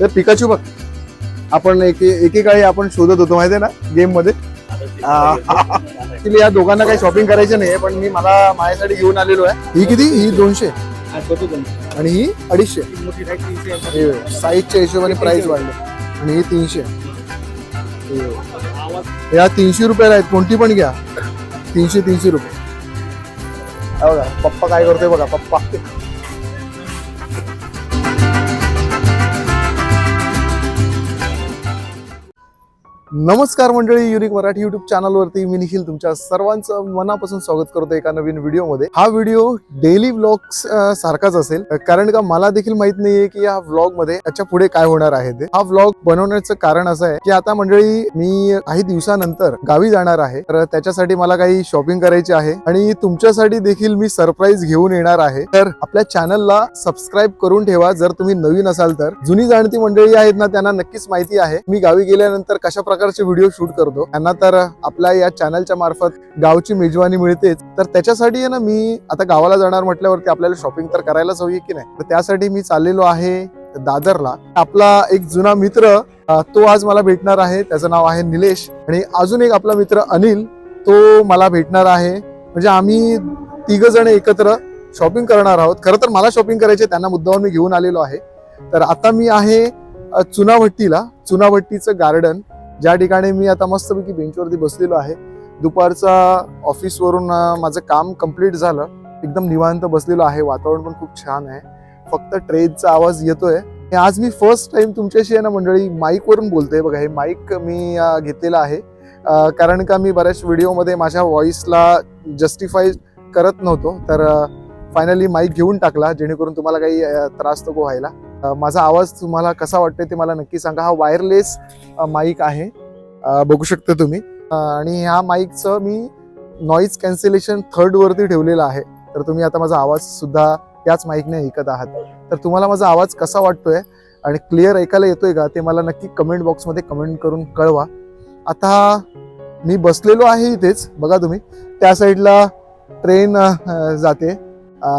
तर पिकाचू बघ. आपण एके एकेकाळी आपण शोधत होतो माहितीये ना गेममध्ये या दोघांना काही शॉपिंग करायचं नाही पण मी मला माझ्यासाठी घेऊन आलेलो आहे. ही किती? ही दोनशे? आणि ही अडीचशे. साईजच्या हिशोबाने प्राइस वाढले. आणि ही तीनशे. या तीनशे रुपयाला आहेत. कोणती पण घ्या. तीनशे तीनशे रुपये. बघा पप्पा काय करतोय बघा पप्पा. नमस्कार मंडळी युनिक मराठी युट्यूब चॅनलवरती मी निखिल तुमच्या सर्वांचं मनापासून स्वागत करतो एका नवीन व्हिडिओमध्ये हा व्हिडिओ डेली व्लॉग सारखाच असेल. कारण का मला देखील माहीत नाहीये की या व्लॉगमध्ये याच्यापुढे काय होणार आहे ते. हा व्लॉग बनवण्याचं कारण असं आहे की आता मंडळी मी काही दिवसानंतर गावी जाणार आहे. तर त्याच्यासाठी मला काही शॉपिंग करायची आहे आणि तुमच्यासाठी देखील मी सरप्राईज घेऊन येणार आहे. तर आपल्या चॅनलला सबस्क्राईब करून ठेवा जर तुम्ही नवीन असाल तर. जुनी जाणती मंडळी आहेत ना त्यांना नक्कीच माहिती आहे. मी गावी गेल्यानंतर कशा प्रकारचे व्हिडिओ शूट करतो. त्यांना तर आपल्या या चॅनलच्या मार्फत गावची मेजवानी मिळतेच. तर त्याच्यासाठी आहे ना मी आता गावाला जाणार म्हटल्यावरती आपल्याला शॉपिंग तर करायलाच हवी की नाही? तर त्यासाठी मी चाललेलो आहे दादरला. आपला एक जुना मित्र तो आज मला भेटणार आहे. त्याचं नाव आहे निलेश. आणि अजून एक आपला मित्र अनिल तो मला भेटणार आहे. म्हणजे आम्ही तिघ जण एकत्र शॉपिंग करणार आहोत. खरं तर मला शॉपिंग करायचे त्यांना मुद्दावर मी घेऊन आलेलो आहे. तर आता मी आहे चुनाभट्टीला चुनाभट्टीचं गार्डन ज्या ठिकाणी मी आता मस्तपैकी बेंचवरती बसलेलो आहे दुपारचा ऑफिसवरून माझं काम कंप्लीट झालं एकदम निवांत बसलेलो आहे वातावरण पण खूप छान आहे फक्त ट्रेनचा आवाज येतोय. आज मी फर्स्ट टाइम तुमच्याशी आहे ना मंडळी माईकवरून बोलतोय बघा हे माईक मी घेतलेलं आहे. कारण का मी बऱ्याच व्हिडिओमध्ये माझ्या व्हॉइसला जस्टिफाय करत नव्हतो तर फायनली माईक घेऊन टाकला जेणेकरून तुम्हाला काही त्रास नको व्हायला. माझा आवाज तुम्हाला कसा वाटतोय ते मला नक्की सांगा. हा वायरलेस माईक आहे. बघू शकता तुम्ही. आणि ह्या माईकचं मी नॉईज कॅन्सलेशन थर्ड वरती ठेवलेलं आहे. तर तुम्ही आता माझा आवाज सुद्धा याच माईकने ऐकत आहात. तर तुम्हाला माझा आवाज कसा वाटतोय आणि क्लिअर ऐकायला येतोय का ते मला नक्की कमेंट बॉक्समध्ये कमेंट करून कळवा. आता मी बसलेलो आहे इथेच बघा तुम्ही. त्या साईडला ट्रेन जाते.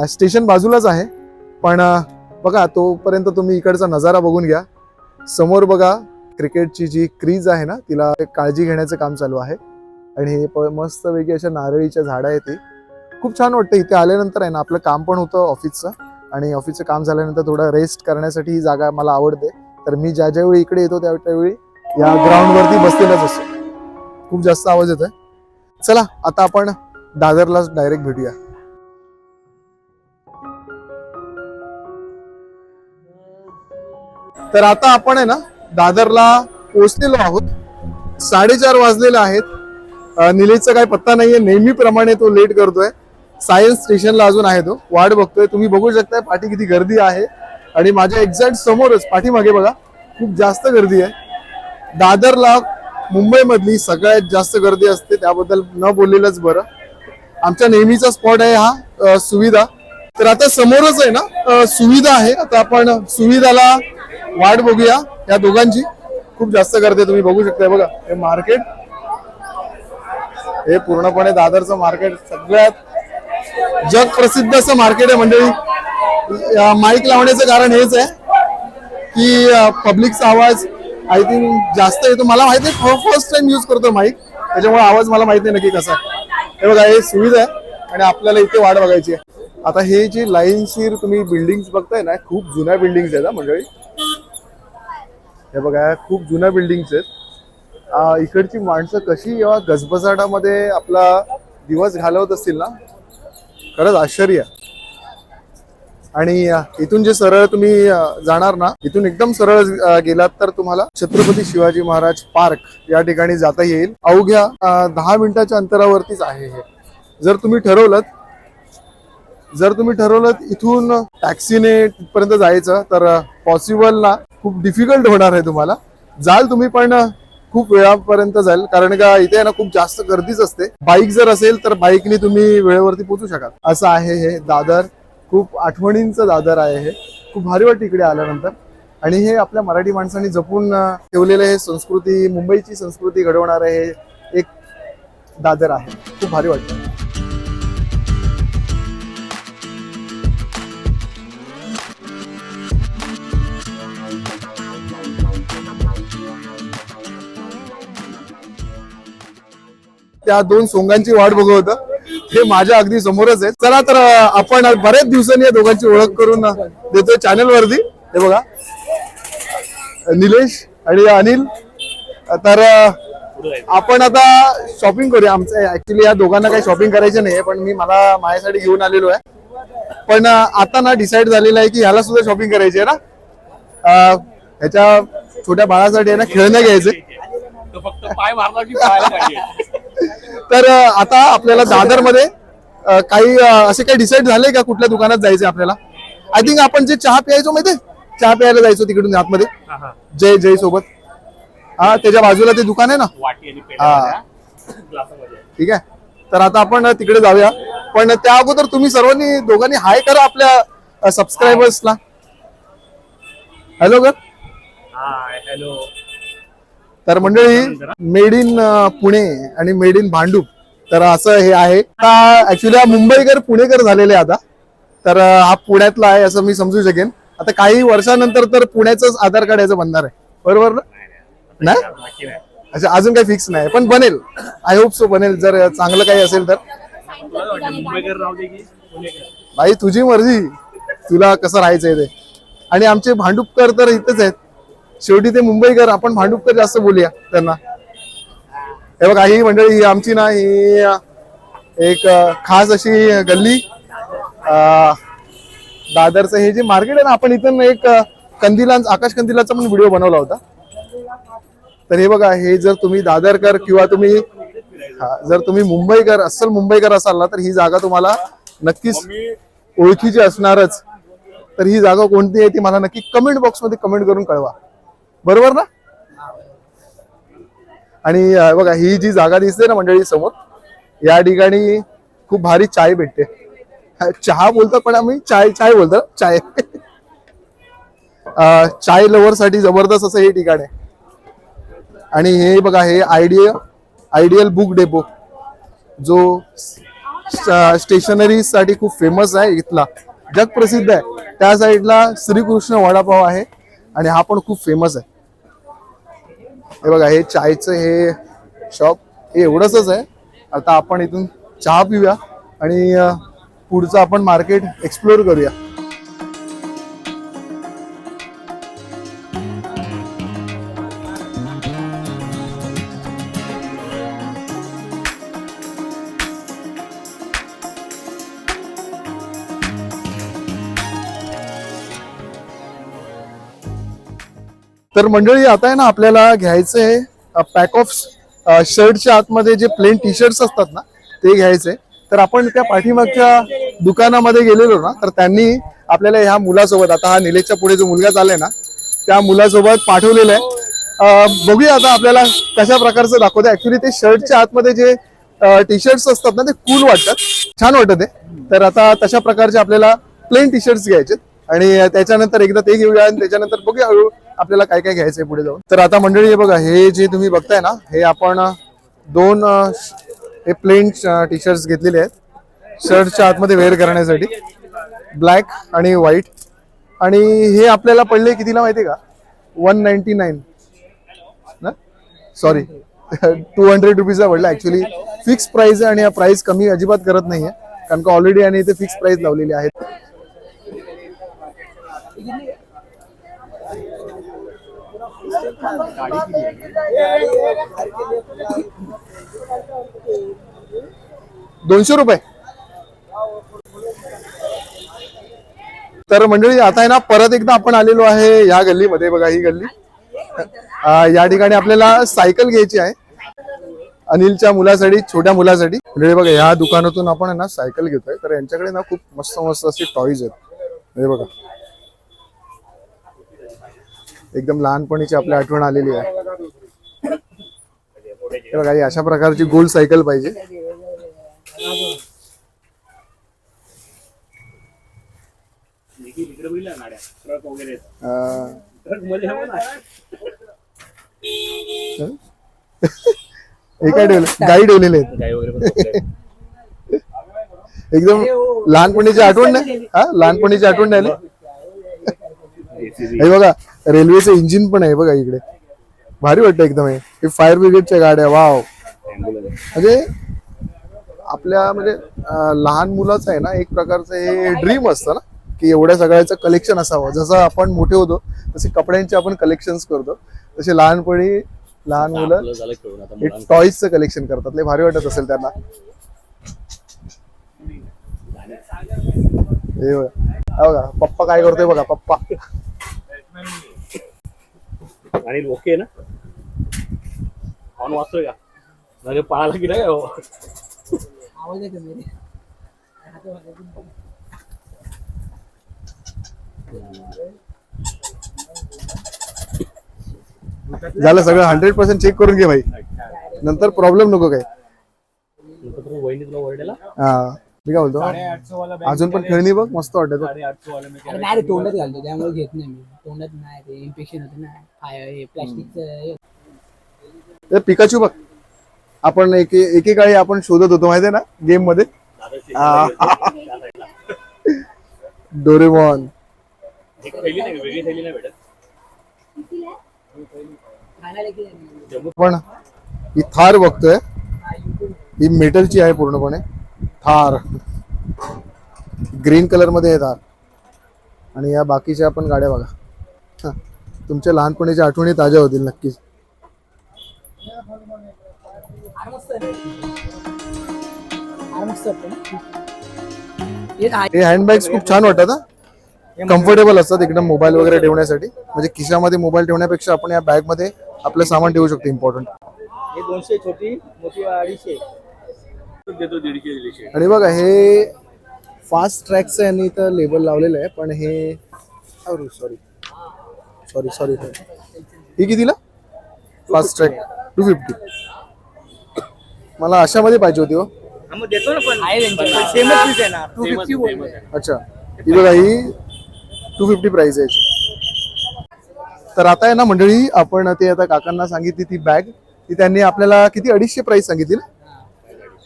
स्टेशन बाजूलाच आहे. पण बघा तोपर्यंत तुम्ही इकडचा नजारा बघून घ्या. समोर बघा क्रिकेटची जी क्रीज आहे ना तिला काळजी घेण्याचं काम चालू आहे. आणि हे प- वेगळी अशा नारळीच्या झाडं आहेत ती. खूप छान वाटतं इथे आल्यानंतर आहे ना आपलं काम पण होतं ऑफिसचं. आणि ऑफिसचं काम झाल्यानंतर थोडं रेस्ट करण्यासाठी ही जागा मला आवडते. तर मी ज्या ज्यावेळी इकडे येतो त्या त्यावेळी या ग्राउंडवरती बसलेलाच असतो. खूप जास्त आवाज येतोय. चला आता आपण दादरलाच डायरेक्ट भेटूया. तर आता आपण आहे ना दादरला पोहोचलेलो आहोत. साडेचार वाजलेले आहेत. निलेशचा काही पत्ता नाहीये. नेहमीप्रमाणे तो लेट करतोय. सायन्स स्टेशनला अजून आहे तो. वाट बघतोय. तुम्ही बघू शकताय पाठी किती गर्दी आहे. आणि माझ्या एक्झॅक्ट समोरच पाठीमागे बघा खूप जास्त गर्दी आहे. दादरला मुंबईमधली सगळ्यात जास्त गर्दी असते त्याबद्दल न बोललेलंच बरं. आमच्या नेहमीचा स्पॉट आहे हा सुविधा. तर आता समोरच आहे ना सुविधा आहे. आता आपण सुविधाला वाट बघूया या दोघांची. खूप जास्त गर्दी तुम्ही बघू शकताय. बघा हे मार्केट. हे पूर्णपणे दादरचं मार्केट. सगळ्यात जग प्रसिद्ध असं मार्केट आहे मंडळी. माईक लावण्याचं कारण हेच आहे की पब्लिकचा आवाज आय थिंक जास्त येतो मला माहिती आहे फर्स्ट टाइम यूज करतो माईक त्याच्यामुळे आवाज मला माहिती नाही नक्की कसा हे बघा हे सुविधा आहे आणि आपल्याला इथे वाट बघायची आहे. आता हे जी लाईनशीर तुम्ही बिल्डिंग बघताय ना खूप जुन्या बिल्डिंग्स आहेत मंडळी. हे बघा खूप जुन्या बिल्डिंग्स आहेत. इकडची माणसं कशी या गजबजाटामध्ये आपला दिवस घालवत असतील ना खरंच आश्चर्य. आणि इथून जे सरळ तुम्ही जाणार ना इथून एकदम सरळ गेलात तर तुम्हाला छत्रपती शिवाजी महाराज पार्क या ठिकाणी जाता येईल. अवघ्या दहा मिनिटाच्या अंतरावरतीच आहे हे. जर तुम्ही ठरवलं जर तुम्ही ठरवलं इथून टॅक्सीने तिथपर्यंत जायचं तर पॉसिबल ना खूप डिफिकल्ट होणार आहे तुम्हाला. जाल तुम्ही पण खूप वेळापर्यंत जाईल कारण का इथे आहे ना खूप जास्त गर्दीच असते. बाईक जर असेल तर बाईकने तुम्ही वेळेवरती पोहोचू शकाल. असं आहे हे दादर. खूप आठवणींचं दादर आहे हे. खूप भारी वाटतं इकडे आल्यानंतर. आणि हे आपल्या मराठी माणसांनी जपून ठेवलेलं हे संस्कृती मुंबईची संस्कृती घडवणारं हे एक दादर आहे. खूप भारी वाटतं. त्या दोन सोंगांची वाट बघत होतं. हे माझ्या अगदी समोरच आहे. चला तर आपण बऱ्याच दिवसांनी या दोघांची ओळख करून देतोय चॅनल वरती हे बघा. निलेश आणि अनिल. तर आपण आता शॉपिंग करूया. आमचं ऍक्च्युली या दोघांना काही शॉपिंग करायची नाही पण मी मला माझ्यासाठी घेऊन आलेलो आहे. पण आता ना डिसाईड झालेलं आहे की ह्याला सुद्धा शॉपिंग करायची आहे ना? ह्याच्या छोट्या बाळासाठी आहे ना खेळणं घ्यायचे फक्त पाय मारला की तर आता आपल्याला दादरमध्ये काही असे काही डिसाईड झाले का कुठल्या दुकानात जायचं आपल्याला? आय थिंक आपण जे चहा प्यायचो माहितीये? चहा प्यायला जायचो तिकडून आतमध्ये. जय जय सोबत. हा त्याच्या बाजूला ते दुकान आहे ना? हा. ठीक आहे. तर आता आपण तिकडे जाऊया. पण त्या अगोदर तुम्ही सर्वांनी दोघांनी हाय करा आपल्या सबस्क्रायबर्सला हॅलो हाय हॅलो तर मंडळी मेड इन पुणे आणि मेड इन भांडूप. तर असं हे आहे. ऍक्च्युली हा मुंबईकर पुणेकर झालेले आता. तर हा पुण्यातला आहे असं मी समजू शकेन. आता काही वर्षानंतर तर पुण्याचंच आधार कार्ड याचं बनणार आहे. बरोबर ना? नाही? अच्छा अजून काही फिक्स नाही. पण बनेल. आय होप सो बनेल. जर चांगलं काही असेल तर. भाई तुझी मर्जी. तुला कसं राहायचंय ते. आणि आमचे भांडुपकर तर इथेच आहेत. शेवटी ते मुंबईकर आपण भांडुपकर जास्त बोलूया त्यांना. हे बघा ही मंडळी ही आमची ना ही एक खास अशी गल्ली. दादरचं हे जे मार्केट आहे ना आपण इथून एक कंदिलां आकाश कंदिलाचा पण व्हिडिओ बनवला होता. तर हे बघा हे जर तुम्ही दादरकर किंवा तुम्ही हा, जर तुम्ही मुंबईकर अस्सल मुंबईकर असाल ना तर ही जागा तुम्हाला नक्कीच ओळखीची असणारच. तर ही जागा कोणती आहे ती मला नक्की कमेंट बॉक्समध्ये कमेंट करून कळवा. बरोबर ना? आणि बघा ही जी जागा दिसते ना मंडळी समोर या ठिकाणी खूप भारी चाय भेटते. चहा बोलतो पण आम्ही चाय चाय बोलतो. ना, चाय चाय लवर साठी जबरदस्त असं हे ठिकाण आहे. आणि हे बघा हे आयडियल आयडियल बुक डेपो जो स्टेशनरी साठी खूप फेमस आहे इथला. जग प्रसिद्ध आहे. त्या साईडला श्रीकृष्ण वडापाव आहे आणि हा पण खूप फेमस आहे. हे बघा हे चायचं हे शॉप हे एवढंच आहे. आता आपण इथून चहा पिऊया आणि पुढचं आपण मार्केट एक्सप्लोर करूया. तर मंडळी आता आहे ना आपल्याला घ्यायचं आहे पॅक ऑफ शर्टच्या आतमध्ये जे प्लेन टी शर्ट्स असतात ना ते घ्यायचे. तर आपण त्या पाठीमागच्या दुकानामध्ये गेलेलो ना तर त्यांनी आपल्याला ह्या मुलासोबत आता हा निलेशच्या पुढे जो मुलगा चाललाय ना त्या मुलासोबत पाठवलेलं आहे. बघूया आता आपल्याला कशा प्रकारचं दाखवतं ऍक्च्युली ते शर्टच्या आतमध्ये जे टी शर्ट्स असतात ना ते कूल वाटतात. छान वाटत आहे तर आता तशा प्रकारचे आपल्याला प्लेन टी शर्ट्स घ्यायचे आणि त्याच्यानंतर एकदा ते घेऊया आणि त्याच्यानंतर बघूया. हळू आपल्याला काय काय घ्यायचंय पुढे जाऊन? तर आता मंडळी हे बघा हे जे तुम्ही बघताय ना हे आपण दोन हे प्लेन टी शर्ट्स घेतलेले आहेत. शर्टच्या आतमध्ये वेअर करण्यासाठी. ब्लॅक आणि व्हाईट आणि हे आपल्याला पडले कितीला माहितीये का? वन नाईन्टी नाईन ना सॉरी टू हंड्रेड रुपीजचा पडला. ऍक्च्युली फिक्स प्राइस आहे आणि हा प्राइस कमी अजिबात करत नाहीये. कारण का ऑलरेडी आणि इथे फिक्स प्राइस लावलेली आहेत. दोनशे रुपये. तर मंडळी आता आहे ना परत एकदा आपण आलेलो आहे या गल्लीमध्ये. बघा ही गल्ली. या ठिकाणी आपल्याला सायकल घ्यायची आहे. अनिलच्या मुलासाठी छोट्या मुलासाठी. म्हणजे बघा या दुकानातून आपण ना सायकल घेतोय. तर यांच्याकडे ना खूप मस्त मस्त असे टॉईज आहेत. हे बघा. एकदम लहानपणीची आपली आठवण आलेली आहे. हे बघा अशा प्रकारची गोल सायकल पाहिजे. हे काय ठेवलं? गाई ठेवलेले आहेत. एकदम लहानपणीची आठवण नाही? हा लहानपणीची आठवण नाही हे बघा रेल्वेचं इंजिन पण आहे बघा इकडे. भारी वाटतं एकदम हे. फायर ब्रिगेडच्या गाड्या वाव. म्हणजे आपल्या म्हणजे लहान मुलाचं आहे ना एक प्रकारचं हे ड्रीम असतं ना की एवढ्या सगळ्याचं कलेक्शन असावं. जसं आपण मोठे होतो तसे कपड्यांचे आपण कलेक्शन करतो. तसे लहानपणी लहान मुलं हे. टॉईजचं कलेक्शन करतात. लय भारी वाटत असेल त्यांना. हे हा बघा पप्पा काय करतोय बघा पप्पा. आणि ओके ना? ऑन वाचतोय का? म्हणजे पळाला की नाही हो? आवाज. झालं सगळं. हंड्रेड पर्सेंट चेक करून घे भाई. नंतर प्रॉब्लेम नको काय तुला वहिनी तुला ओरडेला? हा. मी काय बोलतो. अजून पण खेळणी बघ मस्त वाटत अरे नाही रे तोंडात घालतो त्यामुळे घेत नाही मी. तोंडात नाही ते इन्फेक्शन होतं ना. फाय- हे प्लास्टिकचं ते पिकाचू बघ. आपण एके एकेकाळी आपण शोधत होतो माहितीये ना गेममध्ये? हा. डोरेमॉन एक थैली नाही वेगळी थैली नाही भेटत? खाण्याला की नाही. पण ही थार बघतोय. ही मेटलची आहे पूर्णपणे. थार. ग्रीन कलरमध्ये आहे थार. आणि या बाकीच्या पण गाड्या बघा. तुमच्या लहानपणीच्या आठवणी ताज्या होतील नक्कीच. हे हँडबॅग्स खूप छान वाटतात कम्फर्टेबल असतात एकदम मोबाईल वगैरे ठेवण्यासाठी. म्हणजे खिशामध्ये मोबाईल ठेवण्यापेक्षा आपण या बॅगमध्ये आपलं सामान ठेवू शकतो इम्पॉर्टंट हे दोनशे छोटी मोठी अडीचशे. देतो दीडशे दीडशे. आणि बघा हे फास्ट ट्रॅकचं यांनी इथं लेबल लावलेलं आहे पण हे सॉरी सॉरी सॉरी ही कितीला? फास्ट ट्रॅक टू फिफ्टी मला अशामध्ये पाहिजे होती हो. देतो ना पण. अच्छा. ही बघा ही टू फिफ्टी प्राइस आहे याची. तर आता आहे ना मंडळी आपण ते आता काकांना सांगितली ती बॅग ती त्यांनी आपल्याला किती? अडीचशे प्राइस सांगितली ना?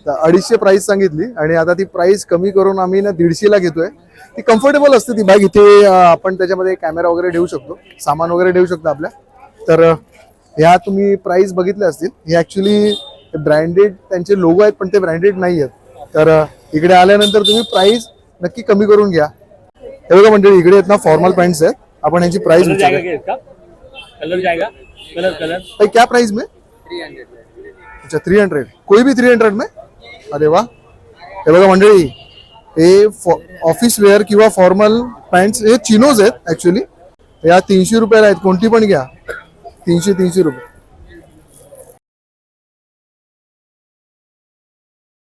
तर अडीचशे प्राइस सांगितली आणि आता ती प्राइस कमी करून आम्ही ना दीडशेला घेतोय. ती कम्फर्टेबल असते ती. बॅग इथे आपण त्याच्यामध्ये कॅमेरा वगैरे ठेवू शकतो. सामान वगैरे ठेवू शकतो आपल्या. तर ह्या तुम्ही प्राइस बघितल्या असतील. हे ऍक्च्युली ब्रँडेड त्यांचे लोगो आहेत पण ते ब्रँडेड नाही आहेत. तर इकडे आल्यानंतर तुम्ही प्राइस नक्की कमी करून घ्या. हे बघा मंडळी इकडे आहेत ना फॉर्मल पॅन्ट्स आहेत. आपण यांची प्राइस कलर कलर क्या प्राइस में? अच्छा थ्री हंड्रेड कोई भी थ्री हंड्रेड में? अरे वा. हे बघा मंडळी हे ऑफिस वेअर किंवा फॉर्मल पॅन्ट हे चिनोज आहेत ऍक्च्युली या तीनशे रुपयाला आहेत. कोणती पण घ्या. तीनशे तीनशे रुपये.